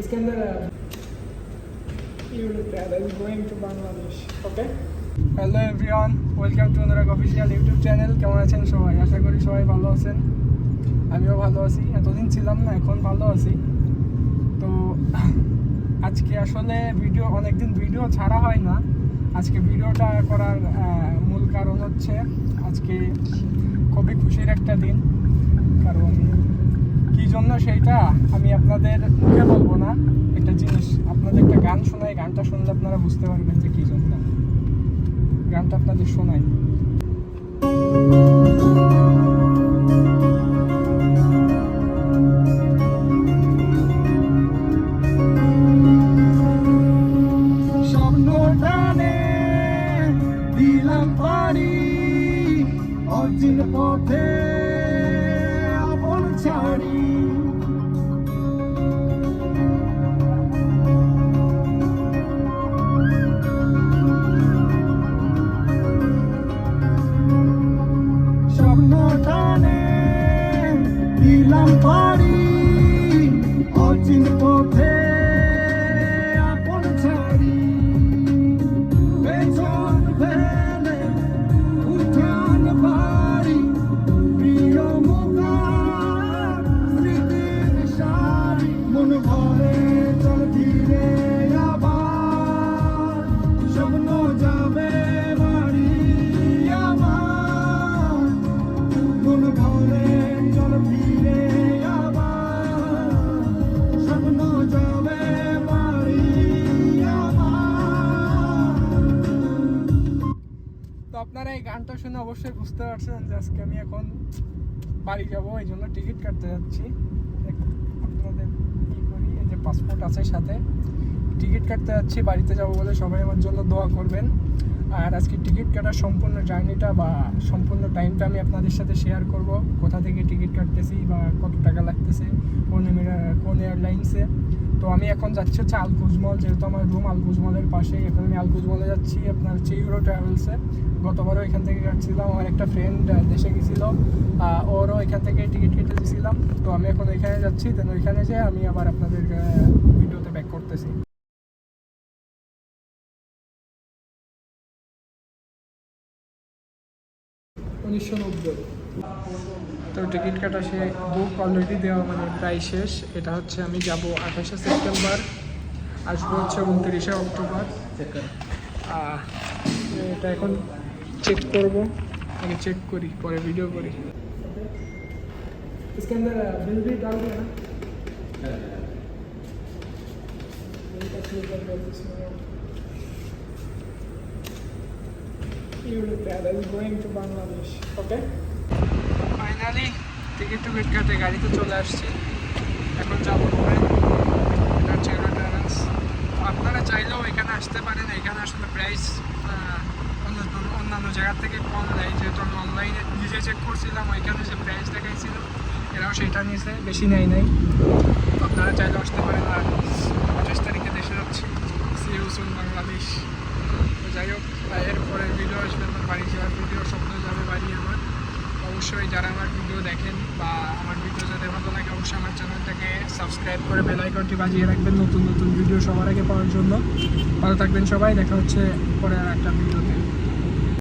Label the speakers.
Speaker 1: Iskandar I'm going to Bangladesh. Okay? Hello everyone welcome to Anurag official YouTube channel কেমন আছেন সবাই? আশা করি সবাই ভালো আছেন। আমিও ভালো আছি। এতদিন ছিলাম না এখন ভালো আছি। তো আজকে আসলে ভিডিও অনেক দিন ভিডিও ছাড়া হয় না। আজকে ভিডিওটা করার মূল কারণ হচ্ছে আজকে খুবই খুশির একটা দিন। কারণ কি জন্য সেইটা আমি আপনাদের মুখে বলব না। একটা জিনিস, আপনাদের একটা গান শোনাই, গানটা শুনলে আপনারা বুঝতে পারবেন যে কি জন্য। গানটা আপনাদের শোনাই। দিলাম পারি পথে ছাড়ি স্বপ্ন টানে দিলাম পারি অচিন আপনারা এই গানটা শুনে অবশ্যই বুঝতে পারছেন যে আজকে আমি এখন বাড়ি যাব, এই জন্য টিকিট কাটতে যাচ্ছি। আপনাদের কি করি? এই যে পাসপোর্ট আছে সাথে। টিকিট কাটতে যাচ্ছি, বাড়িতে যাব বলে সবাই আমার জন্য দোয়া করবেন। আর আজকে টিকিট কাটার সম্পূর্ণ জার্নিটা বা সম্পূর্ণ টাইমটা আমি আপনাদের সাথে শেয়ার করব। কোথা থেকে টিকিট কাটতেছি বা কত টাকা লাগতেছে, কোন কোন এয়ারলাইন্সে তো আমি এখন যাচ্ছি হচ্ছে আলকুজমল যেহেতু আমার রুম আলকুজমলের পাশেই। এখন আমি আলকুজমলে যাচ্ছি আপনার হচ্ছে ইউরো ট্রাভেলসে গতবারও এখান থেকে কাটছিলাম, আমার একটা ফ্রেন্ড দেশে গেছিল। ওরও এখান থেকে টিকিট কেটে দিয়েছিলাম তো আমি এখন ওইখানে যাচ্ছি দেন ওইখানে যেয়ে আমি আবার আপনাদের ভিডিওতে ব্যাক করতেছি। উনিশশো নব্বই। তো টিকিট কাটা সে বুক অলরেডি দেওয়া মানে প্রায় শেষ এটা হচ্ছে আমি যাব আঠাশে সেপ্টেম্বর আসবো হচ্ছে উনত্রিশে অক্টোবর আহ, এটা এখন চেক করব আগে চেক করি পরে ভিডিও করি इसके अंदर बिल भी डाल दिया ना बिल का क्लिक कर दो इसमें You will travel going to Bangladesh. Okay? Finally ticket টুকিট কাটে গাড়িতে চলে আসছি। এখন যাব আপনারা চাইলেও এখানে আসতে পারেন। এখানে আসলে প্রাইস অন্যান্য জায়গার থেকে কম নেয়। যেহেতু আমি অনলাইনে নিজে চেক করছিলাম, ওইখানে যে প্রাইস দেখাইছিল, এরাও সেটা নিয়েছে। বেশি নেয় নাই। আপনারা চাইলেও আসতে পারেন। আর আঠাশ তারিখে দেশে যাচ্ছি সি ইউসুন বাংলাদেশ তো যাই হোক এর পরের ভিডিও আসবে আমার বাড়ি যাওয়ার ভিডিও স্বপ্ন যাবে বাড়ি আমার অবশ্যই যারা আমার ভিডিও দেখেন বা আমার ভিডিও যাতে ভালো লাগে, অবশ্যই আমার চ্যানেলটাকে সাবস্ক্রাইব করে বেল আইকনটি বাজিয়ে রাখবেন নতুন নতুন ভিডিও সবার আগে পাওয়ার জন্য। ভালো থাকবেন সবাই, দেখা হচ্ছে পরে আর একটা ভিডিওতে।